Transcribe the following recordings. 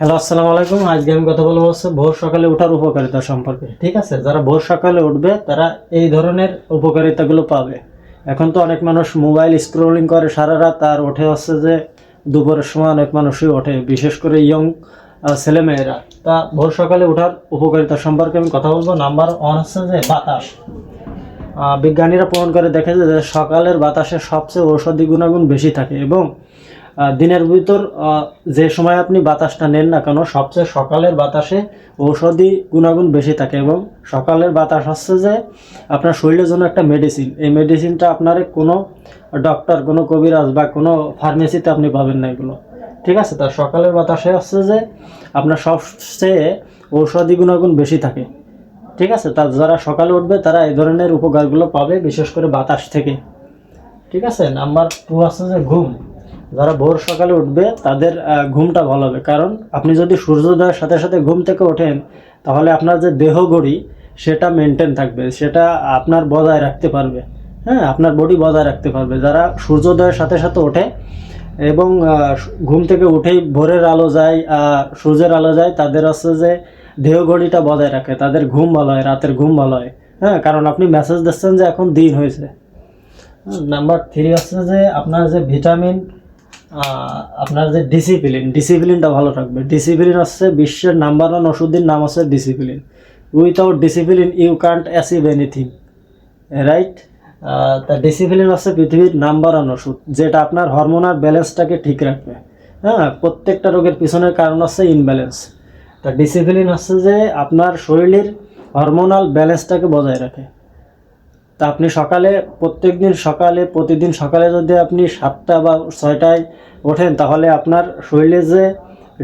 Hello, আসসালামু আলাইকুম। আজকে আমি কথা বলব হচ্ছে ভোর সকালে ওঠার উপকারিতা সম্পর্কে, ঠিক আছে? যারা ভোর সকালে উঠবে, তারা এই ধরনের উপকারিতাগুলো পাবে। এখন তো অনেক মানুষ মোবাইল স্ক্রোলিং করে সারা রাত, আর ওঠে হচ্ছে যে দুপুরের সময় অনেক মানুষই ওঠে, বিশেষ করে ইয়ং ছেলেমেয়েরা। তা ভোর সকালে ওঠার উপকারিতা সম্পর্কে আমি কথা বলব। নাম্বার ওয়ান হচ্ছে যে বাতাস। বিজ্ঞানীরা প্রমাণ করে দেখেছে যে সকালের বাতাসে সবচেয়ে ঔষধি গুণাগুণ বেশি থাকে এবং দিনের ভিতর যে সময় আপনি বাতাসটা নেন না কেন, সবচেয়ে সকালের বাতাসে ঔষধি গুণাগুণ বেশি থাকে এবং সকালের বাতাস হচ্ছে যে আপনার শরীরের জন্য একটা মেডিসিন এই মেডিসিনটা আপনার কোনো ডক্টর কোনো কবিরাজ বা কোনো ফার্মেসিতে আপনি পাবেন না এগুলো। ঠিক আছে? তার সকালের বাতাসে হচ্ছে যে আপনার সবচেয়ে ঔষধি গুণাগুণ বেশি থাকে। ঠিক আছে? তার যারা সকালে উঠবে, তারা এই ধরনের উপকারগুলো পাবে, বিশেষ করে বাতাস থেকে। ঠিক আছে? নাম্বার টু আছে যে ঘুম। যারা ভোর সকালে উঠবে, তাদের ঘুমটা ভালো হবে। কারণ আপনি যদি সূর্যোদয়ের সাথে সাথে ঘুম থেকে ওঠেন, তাহলে আপনার যে দেহ গড়ি সেটা মেনটেন থাকবে। সেটা আপনার বজায় রাখতে পারবে। হ্যাঁ আপনার বডি বজায় রাখতে পারবে। যারা সূর্যোদয়ের সাথে সাথে ওঠে এবং ঘুম থেকে উঠেই ভোরের আলো যায় সূর্যের আলো যায়, তাদের হচ্ছে যে দেহ ঘড়িটা বজায় রাখে। তাদের ঘুম ভালো হয়, রাতের ঘুম ভালো হয়। হ্যাঁ কারণ আপনি মেসেজ দিচ্ছেন যে এখন দিন হয়েছে। নাম্বার থ্রি হচ্ছে যে আপনার যে ভিটামিন আপনার যে ডিসিপ্লিন ডিসিপ্লিনটা ভালো থাকবে। ডিসিপ্লিন হচ্ছে বিশ্বের নাম্বার ওয়ান ওষুধের নাম হচ্ছে discipline without discipline you can't achieve anything right তা ডিসিপ্লিন হচ্ছে পৃথিবীর নাম্বার ওয়ান ওষুধ, যেটা আপনার হরমোনাল ব্যালেন্সটাকে ঠিক রাখবে। হ্যাঁ প্রত্যেকটা রোগের পিছনের কারণ হচ্ছে ইনব্যালেন্স তা ডিসিপ্লিন হচ্ছে যে আপনার শরীরের হরমোনাল ব্যালেন্সটাকে বজায় রাখে। তা আপনি সকালে প্রত্যেক দিন সকালে প্রতিদিন সকালে যদি আপনি সাতটা বা ছয়টায় ওঠেন তাহলে আপনার শরীরে যে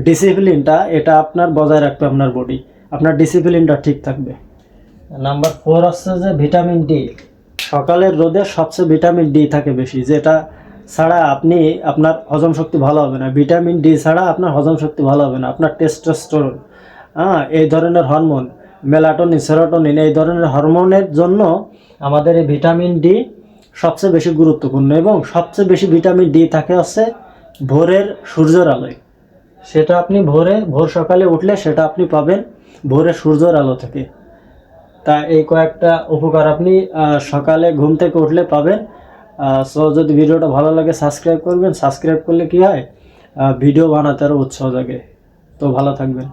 ডিসিপ্লিনটা এটা আপনার বজায় রাখবে আপনার বডি আপনার ডিসিপ্লিনটা ঠিক থাকবে। নাম্বার ফোর হচ্ছে যে ভিটামিন ডি সকালের রোদে সবচেয়ে ভিটামিন ডি থাকে বেশি যেটা ছাড়া আপনি আপনার হজম শক্তি ভালো হবে না। ভিটামিন ডি ছাড়া আপনার হজম শক্তি ভালো হবে না। আপনার টেস্টোস্টেরন হ্যাঁ এই ধরনের হরমোন মেলাটোনিন, সেরোটোনিন, এই ধরনের হরমোনের জন্য আমাদের এই ভিটামিন ডি সবচেয়ে বেশি গুরুত্বপূর্ণ এবং সবচেয়ে বেশি ভিটামিন ডি থাকে হচ্ছে ভোরের সূর্যের আলোয়। সেটা আপনি ভোরে, ভোর সকালে উঠলে সেটা আপনি পাবেন ভোরের সূর্যের আলো থেকে। তা এই কয়েকটা উপকার আপনি সকালে ঘুম থেকে উঠলে পাবেন। সো যদি ভিডিওটা ভালো লাগে সাবস্ক্রাইব করবেন। সাবস্ক্রাইব করলে কি হয়? ভিডিও বানাতে আরও উৎসাহ জাগে। তো ভালো থাকবেন।